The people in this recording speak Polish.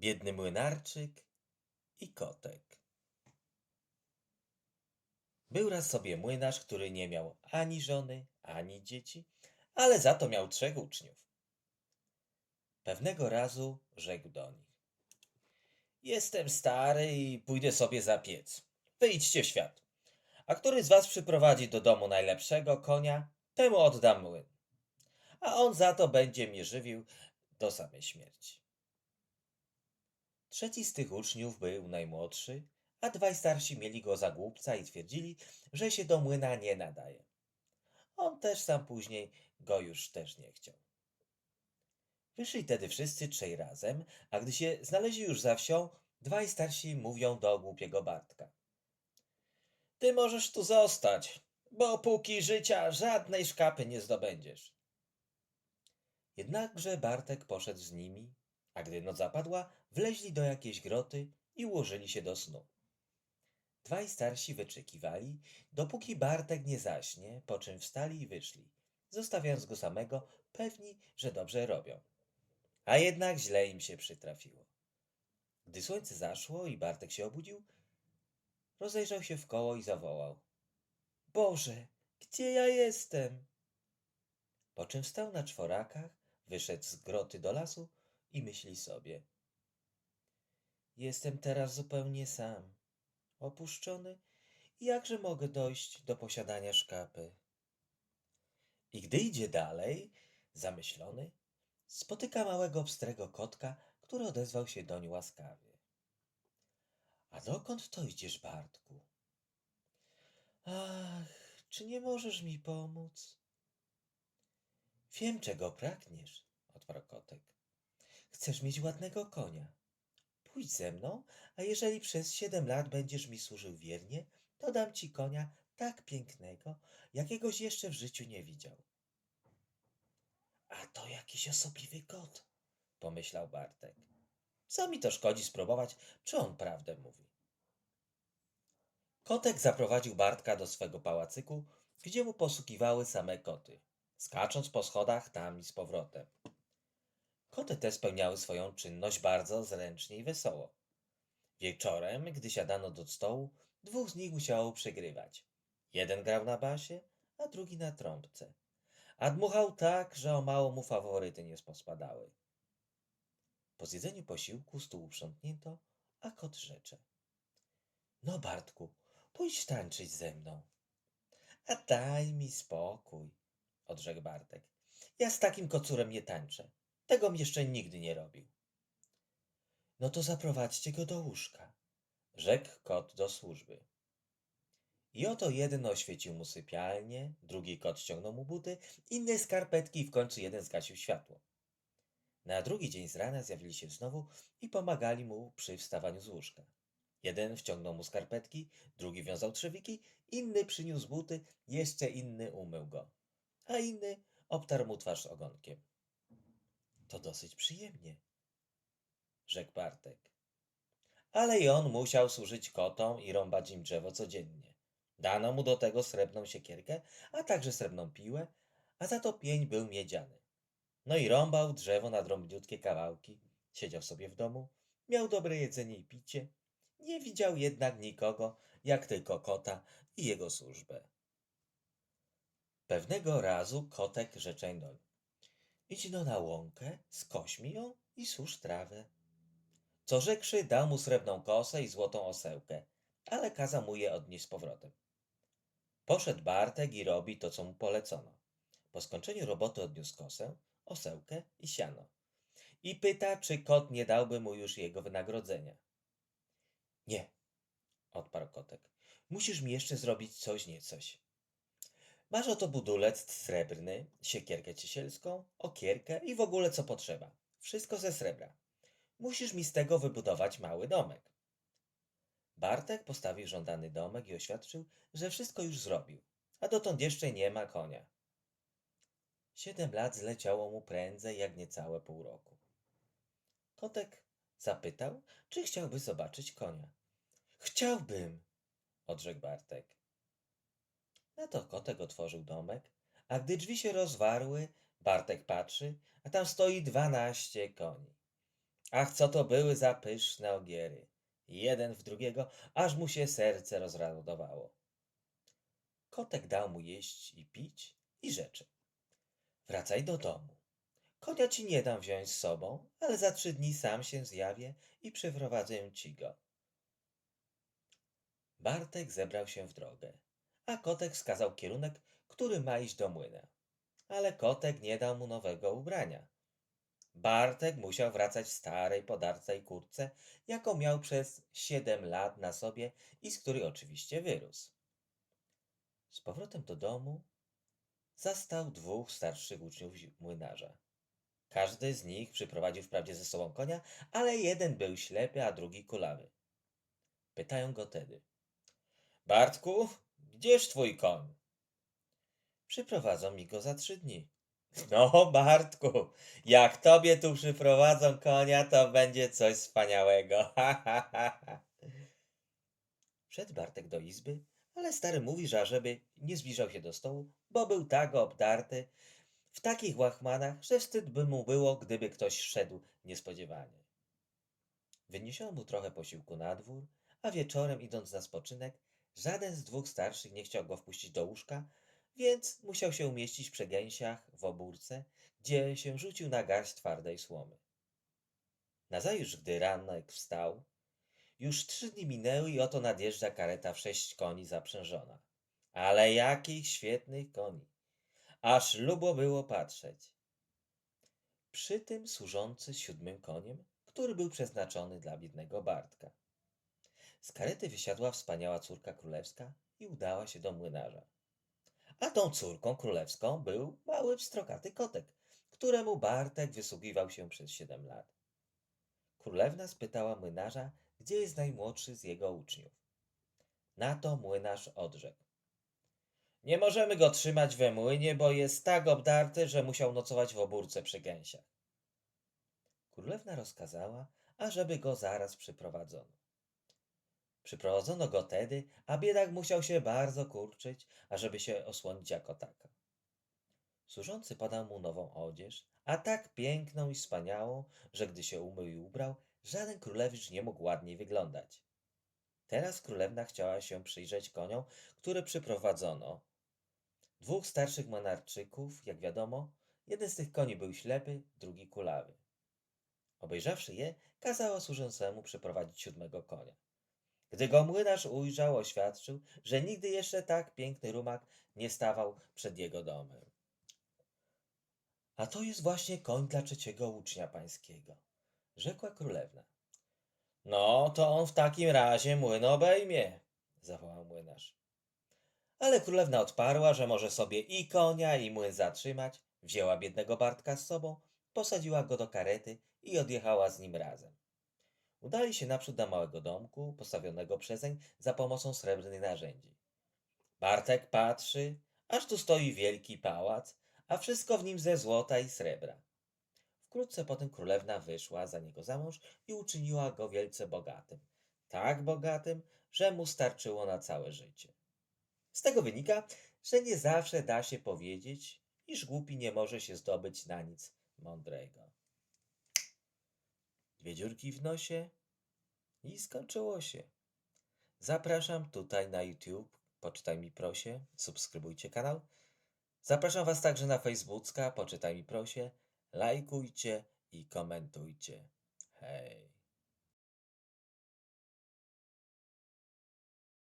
biedny młynarczyk i kotek. Był raz sobie młynarz, który nie miał ani żony, ani dzieci, ale za to miał trzech uczniów. Pewnego razu rzekł do nich: Jestem stary i pójdę sobie za piec. Wyjdźcie w świat. A który z was przyprowadzi do domu najlepszego konia, temu oddam młyn. A on za to będzie mnie żywił do samej śmierci. Trzeci z tych uczniów był najmłodszy, a dwaj starsi mieli go za głupca i twierdzili, że się do młyna nie nadaje. On też sam później go już też nie chciał. Wyszli tedy wszyscy trzej razem, a gdy się znaleźli już za wsią, dwaj starsi mówią do głupiego Bartka. Ty możesz tu zostać, bo póki życia żadnej szkapy nie zdobędziesz. Jednakże Bartek poszedł z nimi, a gdy noc zapadła, wleźli do jakiejś groty i ułożyli się do snu. Dwaj starsi wyczekiwali, dopóki Bartek nie zaśnie, po czym wstali i wyszli, zostawiając go samego, pewni, że dobrze robią. A jednak źle im się przytrafiło. Gdy słońce zaszło i Bartek się obudził, rozejrzał się w koło i zawołał. Boże, gdzie ja jestem? Po czym stał na czworakach, wyszedł z groty do lasu i myśli sobie. Jestem teraz zupełnie sam, opuszczony i jakże mogę dojść do posiadania szkapy? I gdy idzie dalej, zamyślony, spotyka małego pstrego kotka, który odezwał się doń łaskawie. A dokąd to idziesz, Bartku? Ach, czy nie możesz mi pomóc? Wiem, czego pragniesz, odparł kotek. Chcesz mieć ładnego konia. Pójdź ze mną, a jeżeli przez siedem lat będziesz mi służył wiernie, to dam ci konia tak pięknego, jakiegoś jeszcze w życiu nie widział. A to jakiś osobliwy kot, pomyślał Bartek. Co mi to szkodzi spróbować, czy on prawdę mówi? Kotek zaprowadził Bartka do swego pałacyku, gdzie mu posługiwały same koty, skacząc po schodach tam i z powrotem. Koty te spełniały swoją czynność bardzo zręcznie i wesoło. Wieczorem, gdy siadano do stołu, dwóch z nich musiało przegrywać. Jeden grał na basie, a drugi na trąbce. A dmuchał tak, że o mało mu faworyty nie pospadały. Po zjedzeniu posiłku stół uprzątnięto, a kot rzecze. No, Bartku, pójdź tańczyć ze mną. A daj mi spokój, odrzekł Bartek. Ja z takim kocurem nie tańczę. Tego mi jeszcze nigdy nie robił. No to zaprowadźcie go do łóżka, rzekł kot do służby. I oto jeden oświecił mu sypialnię, drugi kot ściągnął mu buty, inny skarpetki i w końcu jeden zgasił światło. Na drugi dzień z rana zjawili się znowu i pomagali mu przy wstawaniu z łóżka. Jeden wciągnął mu skarpetki, drugi wiązał trzewiki, inny przyniósł buty, jeszcze inny umył go, a inny obtarł mu twarz ogonkiem. To dosyć przyjemnie, rzekł Bartek. Ale i on musiał służyć kotom i rąbać im drzewo codziennie. Dano mu do tego srebrną siekierkę, a także srebrną piłę, a za to pień był miedziany. No i rąbał drzewo na drobniutkie kawałki, siedział sobie w domu, miał dobre jedzenie i picie, nie widział jednak nikogo, jak tylko kota i jego służbę. Pewnego razu kotek rzeczeń. Idź no na łąkę, skośmi ją i susz trawę. Co rzekszy, dał mu srebrną kosę i złotą osełkę, ale kazał mu je odnieść z powrotem. Poszedł Bartek i robi to, co mu polecono. Po skończeniu roboty odniósł kosę, osełkę i siano. I pyta, czy kot nie dałby mu już jego wynagrodzenia. Nie, odparł kotek. Musisz mi jeszcze zrobić coś niecoś. Masz oto budulec srebrny, siekierkę ciesielską, okierkę i w ogóle co potrzeba. Wszystko ze srebra. Musisz mi z tego wybudować mały domek. Bartek postawił żądany domek i oświadczył, że wszystko już zrobił, a dotąd jeszcze nie ma konia. Siedem lat zleciało mu prędzej jak niecałe pół roku. Kotek zapytał, czy chciałby zobaczyć konia. Chciałbym, odrzekł Bartek. Na to kotek otworzył domek, a gdy drzwi się rozwarły, Bartek patrzy, a tam stoi dwanaście koni. Ach, co to były za pyszne ogiery. Jeden w drugiego, aż mu się serce rozradowało. Kotek dał mu jeść i pić i rzeczy. Wracaj do domu. Konia ci nie dam wziąć z sobą, ale za trzy dni sam się zjawię i przyprowadzę ci go. Bartek zebrał się w drogę, a kotek wskazał kierunek, który ma iść do młyna. Ale kotek nie dał mu nowego ubrania. Bartek musiał wracać w starej podarcej kurtce, jaką miał przez siedem lat na sobie i z której oczywiście wyrósł. Z powrotem do domu zastał dwóch starszych uczniów młynarza. Każdy z nich przyprowadził wprawdzie ze sobą konia, ale jeden był ślepy, a drugi kulawy. Pytają go tedy. Bartku, gdzież twój koń? Przyprowadzą mi go za trzy dni. No, Bartku, jak tobie tu przyprowadzą konia, to będzie coś wspaniałego. Ha. Wszedł Bartek do izby, ale stary mówi, że żeby nie zbliżał się do stołu, bo był tak obdarty w takich łachmanach, że wstyd by mu było, gdyby ktoś szedł niespodziewanie. Wyniesiono mu trochę posiłku na dwór, a wieczorem idąc na spoczynek, żaden z dwóch starszych nie chciał go wpuścić do łóżka, więc musiał się umieścić w przegęsiach w obórce, gdzie się rzucił na garść twardej słomy. Nazajutrz, gdy ranek wstał, już trzy dni minęły i oto nadjeżdża kareta w sześć koni zaprzężona. Ale jakich świetnych koni! Aż lubo było patrzeć. Przy tym służący siódmym koniem, który był przeznaczony dla biednego Bartka. Z karety wysiadła wspaniała córka królewska i udała się do młynarza. A tą córką królewską był mały pstrokaty kotek, któremu Bartek wysługiwał się przez siedem lat. Królewna spytała młynarza, gdzie jest najmłodszy z jego uczniów. Na to młynarz odrzekł. Nie możemy go trzymać we młynie, bo jest tak obdarty, że musiał nocować w obórce przy gęsiach. Królewna rozkazała, ażeby go zaraz przyprowadzono. Przyprowadzono go tedy, a biedak musiał się bardzo kurczyć, ażeby się osłonić jako taka. Służący podał mu nową odzież, a tak piękną i wspaniałą, że gdy się umył i ubrał, żaden królewicz nie mógł ładniej wyglądać. Teraz królewna chciała się przyjrzeć koniom, które przyprowadzono. Dwóch starszych monarczyków, jak wiadomo, jeden z tych koni był ślepy, drugi kulawy. Obejrzawszy je, kazała służącemu przyprowadzić siódmego konia. Gdy go młynarz ujrzał, oświadczył, że nigdy jeszcze tak piękny rumak nie stawał przed jego domem. A to jest właśnie koń dla trzeciego ucznia pańskiego, rzekła królewna. No, to on w takim razie młyn obejmie, zawołał młynarz. Ale królewna odparła, że może sobie i konia, i młyn zatrzymać, wzięła biednego Bartka z sobą, posadziła go do karety i odjechała z nim razem. Udali się naprzód do małego domku, postawionego przezeń za pomocą srebrnych narzędzi. Bartek patrzy, aż tu stoi wielki pałac, a wszystko w nim ze złota i srebra. Wkrótce potem królewna wyszła za niego za mąż i uczyniła go wielce bogatym. Tak bogatym, że mu starczyło na całe życie. Z tego wynika, że nie zawsze da się powiedzieć, iż głupi nie może się zdobyć na nic mądrego. Dwie dziurki w nosie i skończyło się. Zapraszam tutaj na YouTube, poczytaj mi prosie, subskrybujcie kanał. Zapraszam Was także na Facebooka, poczytaj mi prosie, lajkujcie i komentujcie. Hej.